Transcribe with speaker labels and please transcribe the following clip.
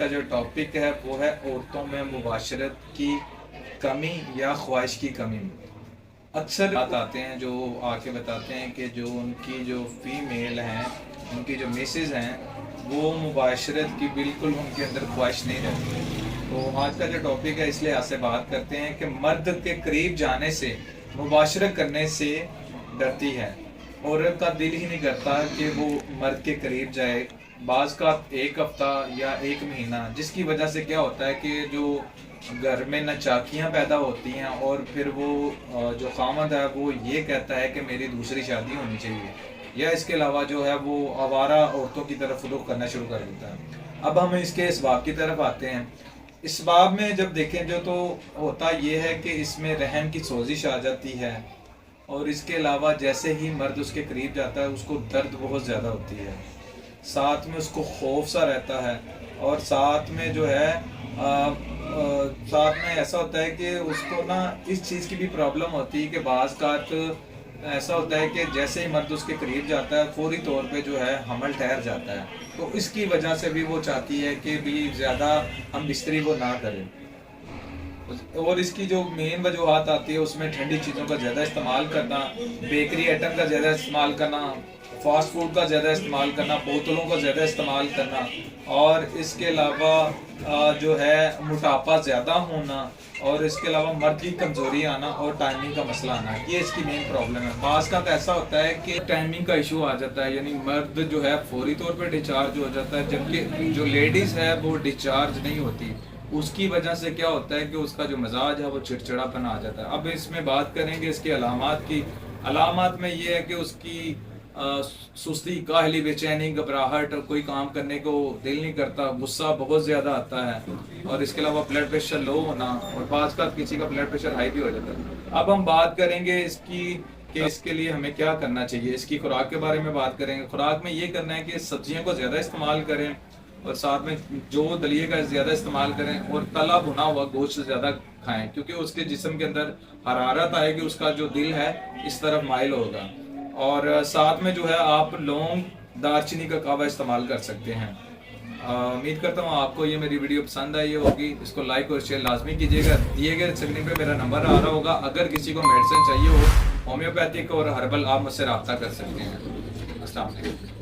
Speaker 1: का जो टॉपिक है, वो है औरतों में मुबाशरत की कमी या ख्वाहिश की कमी। अक्सर बात आते हैं जो आके बताते हैं कि जो उनकी जो फीमेल हैं, उनकी जो मिसेज हैं, वो मुबाशरत की बिल्कुल उनके अंदर ख्वाहिश नहीं रहती। तो आज का जो टॉपिक है, इसलिए आपसे बात करते हैं कि मर्द के करीब जाने से, मुबाशरत करने से डरती है। औरत का दिल ही नहीं करता कि वो मर्द के करीब जाए। बाज का एक हफ़्ता या एक महीना, जिसकी वजह से क्या होता है कि जो घर में नचाकियाँ पैदा होती हैं और फिर वो जो खामद है, वो ये कहता है कि मेरी दूसरी शादी होनी चाहिए। या इसके अलावा जो है वो आवारा औरतों की तरफ़ रुख करना शुरू कर देता है। अब हम इसके इसबाब की तरफ़ आते हैं। इसबाब में जब देखें जो तो होता ये है कि इसमें रहम की सोजिश आ जाती है। और इसके अलावा जैसे ही मर्द उसके करीब जाता है उसको दर्द बहुत ज़्यादा होती है। साथ में उसको खौफ सा रहता है और साथ में जो है आ, आ, साथ में ऐसा होता है कि उसको ना इस चीज़ की भी प्रॉब्लम होती है कि बाज़ कात ऐसा होता है कि जैसे ही मर्द उसके करीब जाता है फौरी तौर पे जो है हमल ठहर जाता है। तो इसकी वजह से भी वो चाहती है कि भी ज़्यादा हम बिस्तरी को ना करें। और इसकी जो मेन वजूहत आती है, उसमें ठंडी चीज़ों का ज़्यादा इस्तेमाल करना बेकरी आइटम का ज़्यादा इस्तेमाल करना फास्ट फ़ूड का ज़्यादा इस्तेमाल करना, बोतलों का ज़्यादा इस्तेमाल करना और इसके अलावा जो है मोटापा ज़्यादा होना और इसके अलावा मर्द की कमज़ोरी आना और टाइमिंग का मसला आना, ये इसकी मेन प्रॉब्लम है। बास का तो ऐसा होता है कि टाइमिंग का इशू आ जाता है, यानी मर्द जो है फौरी तौर पर डिस्चार्ज हो जाता है, जबकि जो लेडीज़ है, वो डिस्चार्ज नहीं होती। उसकी वजह से क्या होता है कि उसका जो मिजाज है वो चिड़चिड़ापन आ जाता है। अब इसमें बात करेंगे इसकी अलामत की। अलामत में ये है कि उसकी अ, सुस्ती काहली बेचैनी घबराहट कोई काम करने को दिल नहीं करता गुस्सा बहुत ज़्यादा आता है। और इसके अलावा ब्लड प्रेशर लो होना और बाज का किसी का ब्लड प्रेशर हाई भी हो जाता है। अब हम बात करेंगे इसकी कि इसके लिए हमें क्या करना चाहिए। इसकी खुराक के बारे में बात करेंगे। खुराक में ये करना है कि सब्जियों को ज़्यादा इस्तेमाल करें। और साथ में जो दलिए का ज़्यादा इस्तेमाल करें और तला भुना हुआ गोश्त ज़्यादा खाएँ, क्योंकि उसके जिसम के अंदर हरारत आएगी, उसका जो दिल है, इस तरफ़ माइल होगा। और साथ में जो है, आप लौंग दारचीनी का कावा इस्तेमाल कर सकते हैं। उम्मीद करता हूँ आपको ये मेरी वीडियो पसंद आई होगी। इसको लाइक और शेयर लाजमी कीजिएगा। दिए गए स्क्रीन पे मेरा नंबर आ रहा होगा। अगर किसी को मेडिसिन चाहिए हो होम्योपैथिक और हर्बल आप मुझसे रब्ता कर सकते हैं। वालेकुम।